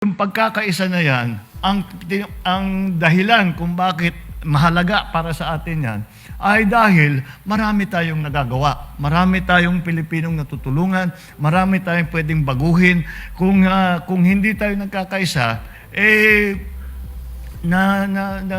Yung pagkakaisa na yan, ang, ang dahilan kung bakit mahalaga para sa atin yan, ay dahil marami tayong nagagawa. Marami tayong Pilipinong natutulungan, marami tayong pwedeng baguhin. Kung, ah, kung hindi tayo nagkakaisa, eh, na, na, na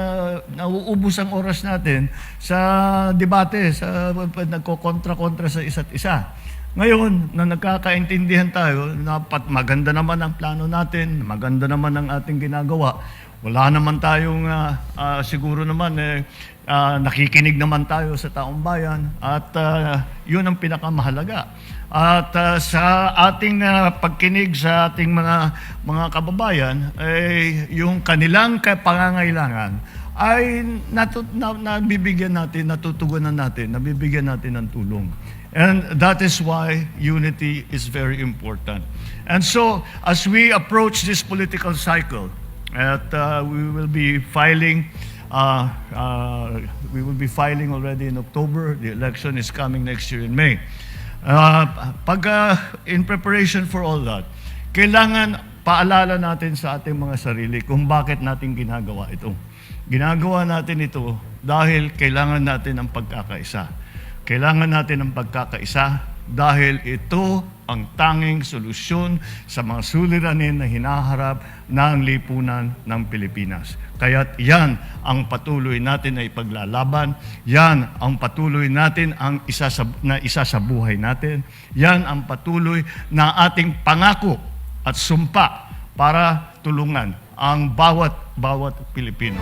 nauubos ang oras natin sa debate, sa nagkokontra-kontra sa isa't isa. Ngayon, na nagkakaintindihan tayo, dapat maganda naman ang plano natin, maganda naman ang ating ginagawa. Wala naman tayong, ah, ah, siguro naman, eh, ah, nakikinig naman tayo sa taong bayan at ah, yun ang pinakamahalaga. At ah, sa ating ah, pagkinig sa ating mga mga kababayan, eh, yung kanilang ka- pangangailangan ay natu- na, nabibigyan natin, natutugunan natin, nabibigyan natin ng tulong. And that is why unity is very important. And so, as we approach this political cycle, at uh, we will be filing, uh, uh, we will be filing already in October. The election is coming next year in May. Uh, pag uh, in preparation for all that, kailangan paalala natin sa ating mga sarili kung bakit natin ginagawa ito. Ginagawa natin ito dahil kailangan natin ng pagkakaisa. Kailangan natin ng pagkakaisa dahil ito ang tanging solusyon sa mga suliranin na hinaharap ng lipunan ng Pilipinas. Kaya't yan ang patuloy natin na ipaglalaban, yan ang patuloy natin ang isa sa, na isa sa buhay natin, yan ang patuloy na ating pangako at sumpa para tulungan ang bawat bawat Pilipino.